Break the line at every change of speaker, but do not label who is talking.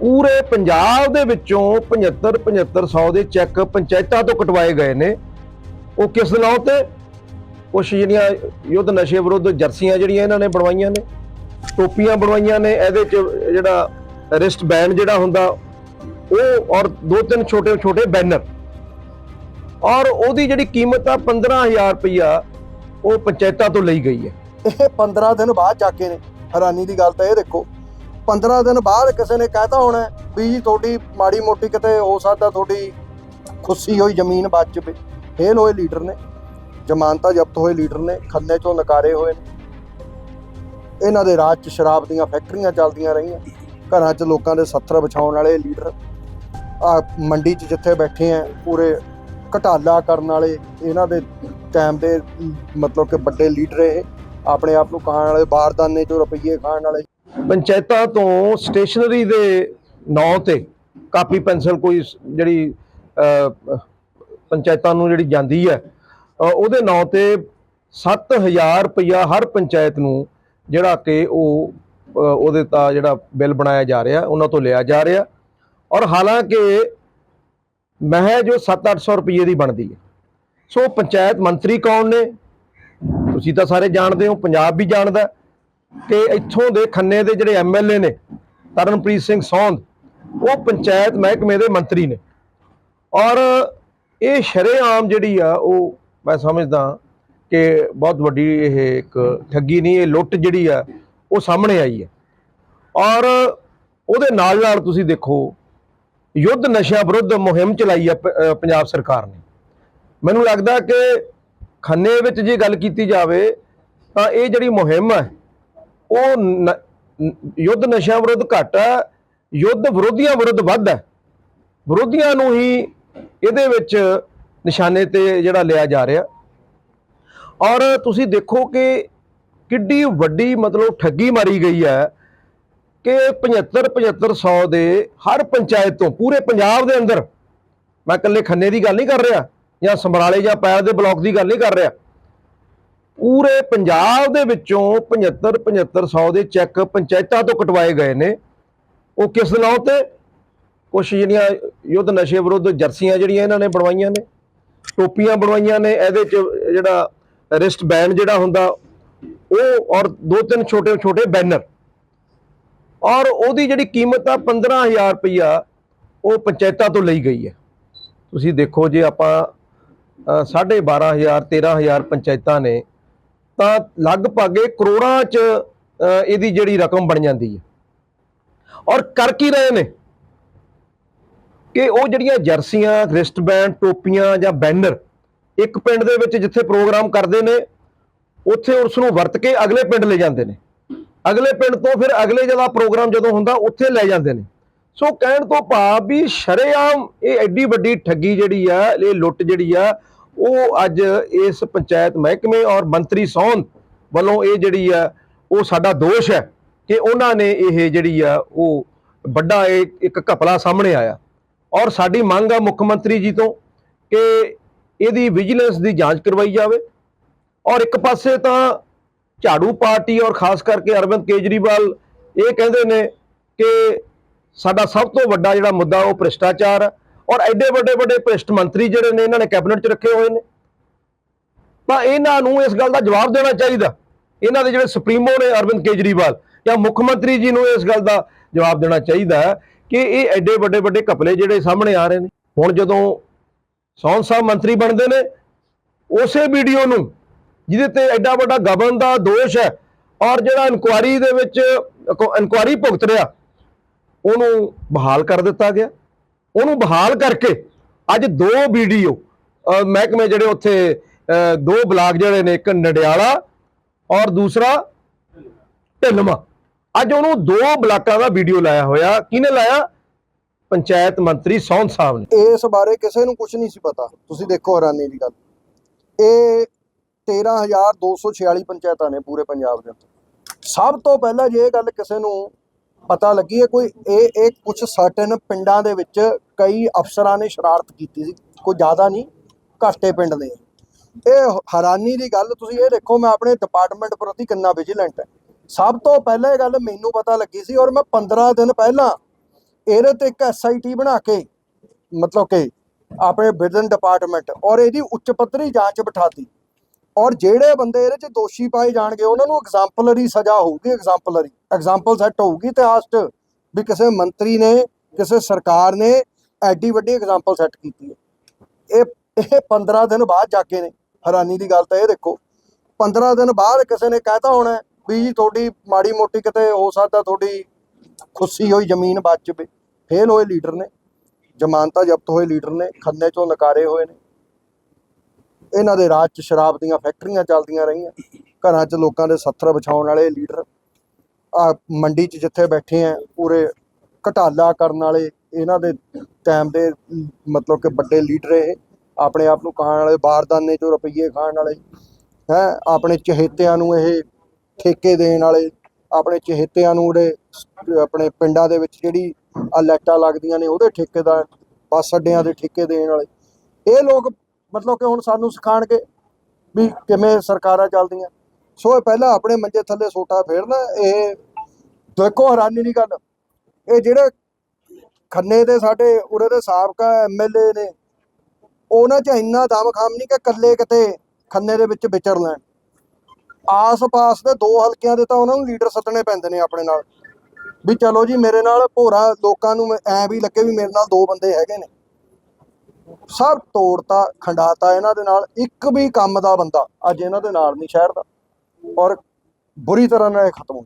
ਪੂਰੇ ਪੰਜਾਬ ਦੇ ਵਿੱਚੋਂ 75 7500 ਦੇ ਚੈੱਕ ਪੰਚਾਇਤਾਂ ਤੋਂ ਕਟਵਾਏ ਗਏ ਨੇ। ਉਹ ਕਿਸ ਨਾਂ ਤੇ? ਕੁਛ ਜਿਹੜੀਆਂ ਯੁੱਧ ਨਸ਼ੇ ਵਿਰੁੱਧ ਜਰਸੀਆਂ ਜਿਹੜੀਆਂ ਇਹਨਾਂ ਨੇ ਬਣਵਾਈਆਂ ਨੇ, ਟੋਪੀਆਂ ਬਣਵਾਈਆਂ ਨੇ, ਇਹਦੇ ਚ ਜਿਹੜਾ ਰਿਸਟ ਬੈਂਡ ਜਿਹੜਾ ਹੁੰਦਾ, ਉਹ ਔਰ ਦੋ ਤਿੰਨ ਛੋਟੇ ਛੋਟੇ ਬੈਨਰ। ਔਰ ਉਹਦੀ ਜਿਹੜੀ ਕੀਮਤ ਆ 15000 ਰੁਪਇਆ ਉਹ ਪੰਚਾਇਤਾਂ ਤੋਂ ਲਈ ਗਈ ਹੈ।
ਇਹ 15 ਦਿਨ ਬਾਅਦ ਜਾ ਕੇ ਨੇ। ਹੈਰਾਨੀ ਦੀ ਗੱਲ ਤਾਂ ਇਹ ਦੇਖੋ 15 ਦਿਨ ਬਾਅਦ ਕਿਸੇ ਨੇ ਕਹਿਤਾ ਹੋਣਾ ਵੀ ਜੀ ਤੁਹਾਡੀ ਮਾੜੀ ਮੋਟੀ ਕਿਤੇ ਹੋ ਸਕਦਾ, ਤੁਹਾਡੀ ਖੁੱਸੀ ਹੋਈ ਜ਼ਮੀਨ ਬਚ ਜਵੇ। ਫੇਲ ਹੋਏ ਲੀਡਰ ਨੇ, ਜ਼ਮਾਨਤਾਂ ਜ਼ਬਤ ਹੋਏ ਲੀਡਰ ਨੇ, ਖੰਨੇ ਚੋਂ ਨਕਾਰੇ ਹੋਏ ਨੇ। ਇਹਨਾਂ ਦੇ ਰਾਜ 'ਚ ਸ਼ਰਾਬ ਦੀਆਂ ਫੈਕਟਰੀਆਂ ਚੱਲਦੀਆਂ ਰਹੀਆਂ। ਘਰਾਂ 'ਚ ਲੋਕਾਂ ਦੇ ਸੱਥਰ ਵਿਛਾਉਣ ਵਾਲੇ ਲੀਡਰ। ਆ ਮੰਡੀ 'ਚ ਜਿੱਥੇ ਬੈਠੇ ਆ, ਪੂਰੇ ਘਟਾਲਾ ਕਰਨ ਵਾਲੇ, ਇਹਨਾਂ ਦੇ ਟਾਈਮ ਦੇ ਮਤਲਬ ਕਿ ਵੱਡੇ ਲੀਡਰ ਇਹ, ਆਪਣੇ ਆਪ ਨੂੰ ਖਾਣ ਵਾਲੇ, ਬਾਰਦਾਨੇ ਚੋਂ ਰੁਪਈਏ ਖਾਣ ਵਾਲੇ।
ਪੰਚਾਇਤਾਂ ਤੋਂ ਸਟੇਸ਼ਨਰੀ ਦੇ ਨਾਂ ਤੇ ਕਾਪੀ ਪੈਨਸਲ ਕੋਈ ਜਿਹੜੀ ਪੰਚਾਇਤਾਂ ਨੂੰ ਜਿਹੜੀ ਜਾਂਦੀ ਹੈ ਉਹਦੇ ਨਾਂ ਤੇ 7000 ਰੁਪਇਆ ਹਰ ਪੰਚਾਇਤ ਨੂੰ ਜਿਹੜਾ ਕਿ ਉਹ ਉਹਦੇ ਤਾਂ ਜਿਹੜਾ ਬਿੱਲ ਬਣਾਇਆ ਜਾ ਰਿਹਾ, ਉਹਨਾਂ ਤੋਂ ਲਿਆ ਜਾ ਰਿਹਾ। ਔਰ ਹਾਲਾਂਕਿ ਮਹਿਜ ਜੋ 7-800 ਰੁਪਏ ਦੀ ਬਣਦੀ ਹੈ। ਸੋ ਪੰਚਾਇਤ ਮੰਤਰੀ ਕੌਣ ਨੇ? ਤੁਸੀਂ ਤਾਂ ਸਾਰੇ ਜਾਣਦੇ ਹੋ, ਪੰਜਾਬ ਵੀ ਜਾਣਦਾ ਕਿ ਇੱਥੋਂ ਦੇ ਖੰਨੇ ਦੇ ਜਿਹੜੇ ਐਮਐਲਏ ਨੇ, ਤਰਨਪ੍ਰੀਤ ਸਿੰਘ ਸੌਂਦ, ਉਹ ਪੰਚਾਇਤ ਮਹਿਕਮੇ ਦੇ ਮੰਤਰੀ ਨੇ। ਔਰ ਇਹ ਸ਼ਰੇਆਮ ਜਿਹੜੀ ਆ, ਉਹ ਮੈਂ ਸਮਝਦਾ ਕਿ ਬਹੁਤ ਵੱਡੀ ਇਹ ਇੱਕ ਠੱਗੀ ਨਹੀਂ, ਇਹ ਲੁੱਟ ਜਿਹੜੀ ਆ, ਉਹ ਸਾਹਮਣੇ ਆਈ ਹੈ। ਔਰ ਉਹਦੇ ਨਾਲ ਨਾਲ ਤੁਸੀਂ ਦੇਖੋ, ਯੁੱਧ ਨਸ਼ਿਆਂ ਵਿਰੁੱਧ ਮੁਹਿੰਮ ਚਲਾਈ ਆ ਪ- ਪੰਜਾਬ ਸਰਕਾਰ ਨੇ। ਮੈਨੂੰ ਲੱਗਦਾ ਕਿ ਖੰਨੇ ਵਿੱਚ ਜੇ ਗੱਲ ਕੀਤੀ ਜਾਵੇ, ਤਾਂ ਇਹ ਜਿਹੜੀ ਮੁਹਿੰਮ ਹੈ ਉਹ ਨ- ਯੁੱਧ ਨਸ਼ਿਆਂ ਵਿਰੁੱਧ ਘੱਟ ਹੈ, ਯੁੱਧ ਵਿਰੋਧੀਆਂ ਵਿਰੁੱਧ ਵੱਧ ਹੈ। ਵਿਰੋਧੀਆਂ ਨੂੰ ਹੀ ਇਹਦੇ ਵਿੱਚ ਨਿਸ਼ਾਨੇ ਤੇ ਜਿਹੜਾ ਲਿਆ ਜਾ ਰਿਹਾ। ਔਰ ਤੁਸੀਂ ਦੇਖੋ ਕਿ ਕਿੱਡੀ ਵੱਡੀ ਮਤਲਬ ਠੱਗੀ ਮਾਰੀ ਗਈ ਹੈ ਕਿ 75 7500 ਦੇ ਹਰ ਪੰਚਾਇਤ ਤੋਂ ਪੂਰੇ ਪੰਜਾਬ ਦੇ ਅੰਦਰ, ਮੈਂ ਇਕੱਲੇ ਖੰਨੇ ਦੀ ਗੱਲ ਨਹੀਂ ਕਰ ਰਿਹਾ ਜਾਂ ਸਮਰਾਲੇ ਜਾਂ ਪੈਰ ਦੇ ਬਲਾਕ ਦੀ ਗੱਲ ਨਹੀਂ ਕਰ ਰਿਹਾ ਪੂਰੇ ਪੰਜਾਬ ਦੇ ਵਿੱਚੋਂ 75 7500 ਦੇ ਚੈੱਕ ਪੰਚਾਇਤਾਂ ਤੋਂ ਕਟਵਾਏ ਗਏ ਨੇ। ਉਹ ਕਿਸ ਨਾਂ ਤੇ? ਕੁਛ ਜਿਹੜੀਆਂ ਯੁੱਧ ਨਸ਼ੇ ਵਿਰੁੱਧ ਜਰਸੀਆਂ ਜਿਹੜੀਆਂ ਇਹਨਾਂ ਨੇ ਬਣਵਾਈਆਂ ਨੇ ਟੋਪੀਆਂ ਬਣਵਾਈਆਂ ਨੇ ਇਹਦੇ ਚ ਜਿਹੜਾ ਰਿਸਟ ਬੈਂਡ ਜਿਹੜਾ ਹੁੰਦਾ ਉਹ ਔਰ ਦੋ ਤਿੰਨ ਛੋਟੇ ਛੋਟੇ ਬੈਨਰ। ਔਰ ਉਹਦੀ ਜਿਹੜੀ ਕੀਮਤ ਆ 15000 ਰੁਪਇਆ ਉਹ ਪੰਚਾਇਤਾਂ ਤੋਂ ਲਈ ਗਈ ਹੈ। ਤੁਸੀਂ ਦੇਖੋ ਜੇ ਆਪਾਂ ਅ, ਸਾਢੇ 12000 13000 ਪੰਚਾਇਤਾਂ ਨੇ ਤਾਂ ਲਗਭਗ ਇਹ ਕਰੋੜਾਂ ਚ ਇਹਦੀ ਜਿਹੜੀ ਰਕਮ ਬਣ ਜਾਂਦੀ ਹੈ। ਔਰ ਕਰ ਕੀ ਰਹੇ ਨੇ? ਕਿ ਉਹ ਜਿਹੜੀਆਂ ਜਰਸੀਆਂ ਰਿਸਟਬੈਂਡ ਟੋਪੀਆਂ ਜਾਂ ਬੈਨਰ ਇੱਕ ਪਿੰਡ ਦੇ ਵਿੱਚ ਜਿੱਥੇ ਪ੍ਰੋਗਰਾਮ ਕਰਦੇ ਨੇ, ਉੱਥੇ ਉਸ ਨੂੰ ਵਰਤ ਕੇ ਅਗਲੇ ਪਿੰਡ ਲੈ ਜਾਂਦੇ ਨੇ। ਅਗਲੇ ਪਿੰਡ ਤੋਂ ਫਿਰ ਅਗਲੇ ਜਗ੍ਹਾ ਪ੍ਰੋਗਰਾਮ ਜਦੋਂ ਹੁੰਦਾ, ਉੱਥੇ ਲੈ ਜਾਂਦੇ ਨੇ। ਸੋ ਕਹਿਣ ਤੋਂ ਭਾਵ ਵੀ ਸ਼ਰੇਆਮ ਇਹ ਐਡੀ ਵੱਡੀ ਠੱਗੀ ਜਿਹੜੀ ਆ, ਇਹ ਲੁੱਟ ਜਿਹੜੀ ਆ ਉਹ ਅੱਜ ਇਸ ਪੰਚਾਇਤ ਮਹਿਕਮੇ ਔਰ ਮੰਤਰੀ ਸੌਂਦ ਵੱਲੋਂ ਇਹ ਜਿਹੜੀ ਆ, ਉਹ ਸਾਡਾ ਦੋਸ਼ ਹੈ ਕਿ ਉਹਨਾਂ ਨੇ ਇਹ ਜਿਹੜੀ ਆ, ਉਹ ਵੱਡਾ ਇਹ ਇੱਕ ਘਪਲਾ ਸਾਹਮਣੇ ਆਇਆ। ਔਰ ਸਾਡੀ ਮੰਗ ਆ ਮੁੱਖ ਮੰਤਰੀ ਜੀ ਤੋਂ ਕਿ ਇਹਦੀ ਵਿਜੀਲੈਂਸ ਦੀ ਜਾਂਚ ਕਰਵਾਈ ਜਾਵੇ। ਔਰ ਇੱਕ ਪਾਸੇ ਤਾਂ ਝਾੜੂ ਪਾਰਟੀ ਔਰ ਖਾਸ ਕਰਕੇ ਅਰਵਿੰਦ ਕੇਜਰੀਵਾਲ ਇਹ ਕਹਿੰਦੇ ਨੇ ਕਿ ਸਾਡਾ ਸਭ ਤੋਂ ਵੱਡਾ ਜਿਹੜਾ ਮੁੱਦਾ ਉਹ ਭ੍ਰਿਸ਼ਟਾਚਾਰ ਹੈ ਔਰ ਐਡੇ ਵੱਡੇ ਵੱਡੇ ਭ੍ਰਿਸ਼ਟ ਮੰਤਰੀ ਜਿਹੜੇ ਨੇ, ਇਹਨਾਂ ਨੇ ਕੈਬਨਿਟ 'ਚ ਰੱਖੇ ਹੋਏ ਨੇ। ਤਾਂ ਇਹਨਾਂ ਨੂੰ ਇਸ ਗੱਲ ਦਾ ਜਵਾਬ ਦੇਣਾ ਚਾਹੀਦਾ। ਇਹਨਾਂ ਦੇ ਜਿਹੜੇ ਸੁਪਰੀਮੋ ਨੇ, ਅਰਵਿੰਦ ਕੇਜਰੀਵਾਲ, ਜਾਂ ਮੁੱਖ ਮੰਤਰੀ ਜੀ ਨੂੰ ਇਸ ਗੱਲ ਦਾ ਜਵਾਬ ਦੇਣਾ ਚਾਹੀਦਾ ਕਿ ਇਹ ਐਡੇ ਵੱਡੇ ਵੱਡੇ ਘਪਲੇ ਜਿਹੜੇ ਸਾਹਮਣੇ ਆ ਰਹੇ ਨੇ। ਹੁਣ ਜਦੋਂ ਸੌਨ ਸਾਹਿਬ ਮੰਤਰੀ ਬਣਦੇ ਨੇ, ਉਸੇ ਵੀਡੀਓ ਨੂੰ, ਜਿਹਦੇ ਤੇ ਐਡਾ ਵੱਡਾ ਗਬਨ ਦਾ ਦੋਸ਼ ਹੈ, ਔਰ ਜਿਹੜਾ ਇਨਕੁਆਰੀ ਦੇ ਵਿੱਚ, ਇਨਕੁਆਰੀ ਭੁਗਤ ਰਿਹਾ, ਉਹਨੂੰ ਬਹਾਲ ਕਰ ਦਿੱਤਾ ਗਿਆ। ਉਹਨੂੰ ਬਹਾਲ ਕਰਕੇ ਅੱਜ ਦੋ ਵੀਡੀਓ ਮਹਿਕਮੇ ਜਿਹੜੇ ਉੱਥੇ ਦੋ ਬਲਾਕ ਜਿਹੜੇ ਨੇ, ਇੱਕ ਨਡਿਆਲਾ ਔਰ ਦੂਸਰਾ ਢਿਲਮਾ ਅੱਜ ਉਹਨੂੰ ਦੋ ਬਲਾਕਾਂ ਦਾ ਵੀਡੀਓ ਲਾਇਆ ਹੋਇਆ। ਕਿਹਨੇ ਲਾਇਆ? ਪੰਚਾਇਤ ਮੰਤਰੀ ਸੌਂਦ ਸਾਹਿਬ ਨੇ।
ਇਸ ਬਾਰੇ ਕਿਸੇ ਨੂੰ ਕੁਝ ਨਹੀਂ ਸੀ ਪਤਾ। ਤੁਸੀਂ ਦੇਖੋ ਹੈਰਾਨੀ ਦੀ ਗੱਲ। ਇਹ 13246 ਪੰਚਾਇਤਾਂ ਨੇ ਪੂਰੇ ਪੰਜਾਬ ਦੇ ਅੰਦਰ। ਸਭ ਤੋਂ ਪਹਿਲਾਂ ਜੇ ਇਹ ਗੱਲ ਕਿਸੇ ਨੂੰ ਪਤਾ ਲੱਗੀ ਹੈ ਕੋਈ ਇਹ ਇਹ ਕੁਝ ਸਰਟਨ ਪਿੰਡਾਂ ਦੇ ਵਿੱਚ ਕਈ ਅਫਸਰਾਂ ਨੇ ਸ਼ਰਾਰਤ ਕੀਤੀ ਸੀ, ਕੋਈ ਜ਼ਿਆਦਾ ਨਹੀਂ, ਘਾਟੇ ਪਿੰਡ ਦੇ। ਇਹ ਹੈਰਾਨੀ ਦੀ ਗੱਲ, ਤੁਸੀਂ ਇਹ ਦੇਖੋ ਮੈਂ ਆਪਣੇ ਡਿਪਾਰਟਮੈਂਟ ਪ੍ਰਤੀ ਕਿੰਨਾ ਵਿਜੀਲੈਂਟ ਹੈ। ਸਭ ਤੋਂ ਪਹਿਲਾਂ ਇਹ ਗੱਲ ਮੈਨੂੰ ਪਤਾ ਲੱਗੀ ਸੀ ਔਰ ਮੈਂ 15 ਦਿਨ ਪਹਿਲਾਂ ਇਹਦੇ ਤੇ ਇੱਕ ਐਸਆਈਟੀ ਬਣਾ ਕੇ, ਮਤਲਬ ਕਿ ਆਪਣੇ ਵਿਦਨ ਡਿਪਾਰਟਮੈਂਟ ਔਰ ਇਹਦੀ ਉੱਚ ਪੱਧਰੀ ਜਾਂਚ ਬਿਠਾਤੀ। ਔਰ ਜਿਹੜੇ ਬੰਦੇ ਇਹਦੇ ਚ ਦੋਸ਼ੀ ਪਾਏ ਜਾਣਗੇ, ਉਹਨਾਂ ਨੂੰ ਐਗਜ਼ਾਮਪਲਰੀ ਸਜ਼ਾ ਹੋਊਗੀ ਐਗਜ਼ਾਮਪਲਰੀ ਐਗਜ਼ਾਮਪਲ ਸੈੱਟ ਹੋਊਗੀ ਇਤਿਹਾਸ 'ਚ ਵੀ ਕਿਸੇ ਮੰਤਰੀ ਨੇ, ਕਿਸੇ ਸਰਕਾਰ ਨੇ ਐਡੀ ਵੱਡੀ ਐਗਜ਼ਾਮਪਲ ਸੈੱਟ ਕੀਤੀ ਹੈ। ਇਹ ਇਹ 15 ਦਿਨ ਬਾਅਦ ਜਾ ਕੇ ਨੇ। ਹੈਰਾਨੀ ਦੀ ਗੱਲ ਤਾਂ ਇਹ ਦੇਖੋ 15 ਦਿਨ ਬਾਅਦ ਕਿਸੇ ਨੇ ਕਹਿਤਾ ਹੋਣਾ ਵੀ ਜੀ ਤੁਹਾਡੀ ਮਾੜੀ ਮੋਟੀ ਕਿਤੇ ਹੋ ਸਕਦਾ, ਤੁਹਾਡੀ ਖੁੱਸੀ ਹੋਈ ਜ਼ਮੀਨ ਬਚ ਜਵੇ। ਫੇਲ ਹੋਏ ਲੀਡਰ ਨੇ, ਜ਼ਮਾਨਤਾਂ ਜ਼ਬਤ ਹੋਏ ਲੀਡਰ ਨੇ, ਖੰਨੇ ਚੋਂ ਨਕਾਰੇ ਹੋਏ ਨੇ। ਇਹਨਾਂ ਦੇ ਰਾਜ 'ਚ ਸ਼ਰਾਬ ਦੀਆਂ ਫੈਕਟਰੀਆਂ ਚੱਲਦੀਆਂ ਰਹੀਆਂ। ਘਰਾਂ 'ਚ ਲੋਕਾਂ ਦੇ ਸੱਥਰ ਵਿਛਾਉਣ ਵਾਲੇ ਲੀਡਰ ਆ ਮੰਡੀ 'ਚ ਜਿੱਥੇ ਬੈਠੇ ਆ, ਪੂਰੇ ਘਟਾਲਾ ਕਰਨ ਵਾਲੇ ਇਹਨਾਂ ਦੇ ਟਾਈਮ ਦੇ ਮਤਲਬ ਕਿ ਵੱਡੇ ਲੀਡਰ ਇਹ, ਆਪਣੇ ਆਪ ਨੂੰ ਖਾਣ ਵਾਲੇ, ਬਾਰਦਾਨੇ 'ਚੋਂ ਰੁਪਈਏ ਖਾਣ ਵਾਲੇ, ਹੈ, ਆਪਣੇ ਚਹੇਤਿਆਂ ਨੂੰ ਇਹ ਠੇਕੇ ਦੇਣ ਵਾਲੇ, ਆਪਣੇ ਚਹੇਤਿਆਂ ਨੂੰ ਜਿਹੜੇ ਆਪਣੇ ਪਿੰਡਾਂ ਦੇ ਵਿੱਚ ਜਿਹੜੀ ਆ ਲਾਈਟਾਂ ਲੱਗਦੀਆਂ ਨੇ, ਉਹਦੇ ਠੇਕੇਦਾਰ ਬੱਸ ਅੱਡਿਆਂ ਦੇ ਠੇਕੇ ਦੇਣ ਵਾਲੇ। ਇਹ ਲੋਕ ਮਤਲਬ ਕਿ ਹੁਣ ਸਾਨੂੰ ਸਿਖਾਣਗੇ ਵੀ ਕਿਵੇਂ ਸਰਕਾਰਾਂ ਚੱਲਦੀਆਂ। ਸੋ ਇਹ ਪਹਿਲਾਂ ਆਪਣੇ ਮੰਜੇ ਥੱਲੇ ਸੋਟਾ ਫੇਰਨਾ, ਇਹ ਦੇਖੋ ਹੈਰਾਨੀ ਦੀ ਗੱਲ। ਇਹ ਜਿਹੜੇ ਖੰਨੇ ਦੇ ਸਾਡੇ, ਉਰੇ ਦੇ ਸਾਬਕਾ ਐਮਐਲਏ ਨੇ, ਉਹਨਾਂ 'ਚ ਇੰਨਾ ਦਮ ਖਾਮ ਨਹੀਂ ਕਿ ਇਕੱਲੇ ਕਿਤੇ ਖੰਨੇ ਦੇ ਵਿੱਚ ਵਿਚਰ ਲੈਣ। ਆਸ-ਪਾਸ ਦੇ ਦੋ ਹਲਕਿਆਂ ਦੇ ਤਾਂ ਉਹਨਾਂ ਨੂੰ ਲੀਡਰ ਸੱਦਣੇ ਪੈਂਦੇ ਨੇ ਆਪਣੇ ਨਾਲ। ਵੀ ਚਲੋ ਜੀ, ਮੇਰੇ ਨਾਲ ਭੋਰਾ ਲੋਕਾਂ ਨੂੰ ਐ ਵੀ ਲੱਗੇ ਵੀ ਮੇਰੇ ਨਾਲ ਦੋ ਬੰਦੇ ਹੈਗੇ ਨੇ। ਸਭ ਤੋੜਤਾ ਖੰਡਾਤਾ ਇਹਨਾਂ ਦੇ ਨਾਲ, ਇੱਕ ਵੀ ਕੰਮ ਦਾ ਬੰਦਾ ਅੱਜ ਇਹਨਾਂ ਦੇ ਨਾਲ ਨਹੀਂ ਸ਼ਹਿਰ ਦਾ ਔਰ ਬੁਰੀ ਤਰ੍ਹਾਂ ਨਾਲ ਇਹ ਖਤਮ ਹੋ